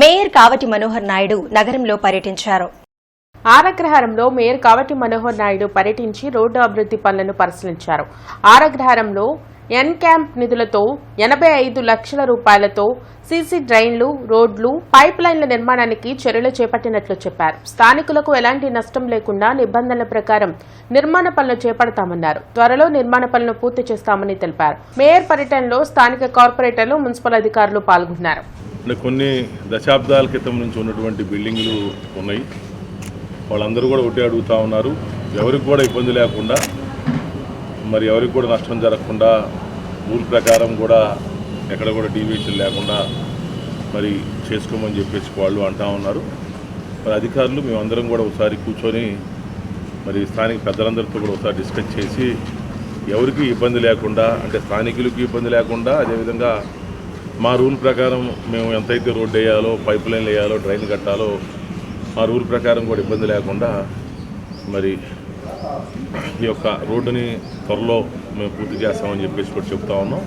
Mayor Kavati Manohar Naidu నగరంలో పర్యటించారు. ఆరగ్రహారంలో మేయర్ కావటి మనోహర్ నాయుడు పర్యటించి రోడ్డు అభివృద్ధి పనులను పరిశీలించారు. ఆరగ్రహారంలో ఎన్ క్యాంప్ నిధులతో ఎనభై ఐదు లక్షల రూపాయలతో సీసీ డ్రైన్లు రోడ్లు పైప్ లైన్ల నిర్మాణానికి చర్యలు చేపట్టినట్లు చెప్పారు. స్థానికులకు ఎలాంటి నష్టం లేకుండా నిబంధనల ప్రకారం నిర్మాణ పనులు చేపడతామన్నారు. త్వరలో నిర్మాణ పనులను పూర్తి చేస్తామని తెలిపారు. మేయర్ పర్యటనలో స్థానిక కార్పొరేటర్లు మున్సిపల్ అధికారులు పాల్గొన్నారు. అంటే కొన్ని దశాబ్దాల క్రితం నుంచి ఉన్నటువంటి బిల్డింగ్లు ఉన్నాయి. వాళ్ళందరూ కూడా ఒకటే అడుగుతూ ఉన్నారు. ఎవరికి కూడా ఇబ్బంది లేకుండా మరి ఎవరికి కూడా నష్టం జరగకుండా రూల్ ప్రకారం కూడా ఎక్కడ కూడా డీవియేషన్ లేకుండా మరి చేసుకోమని చెప్పేసి వాళ్ళు అంటా ఉన్నారు. మరి అధికారులు మేమందరం కూడా ఒకసారి కూర్చొని మరి స్థానిక పెద్దలందరితో కూడా ఒకసారి డిస్కస్ చేసి ఎవరికి ఇబ్బంది లేకుండా అంటే స్థానికులకి ఇబ్బంది లేకుండా అదేవిధంగా మా రూల్ ప్రకారం మేము ఎంతైతే రోడ్డు వేయాలో పైప్ లైన్లు వేయాలో డ్రైన్ కట్టాలో మా రూల్ ప్రకారం కూడా ఇబ్బంది లేకుండా మరి ఈ యొక్క రోడ్డుని త్వరలో మేము పూర్తి చేస్తామని చెప్పేసి కూడా చెప్తా ఉన్నాం.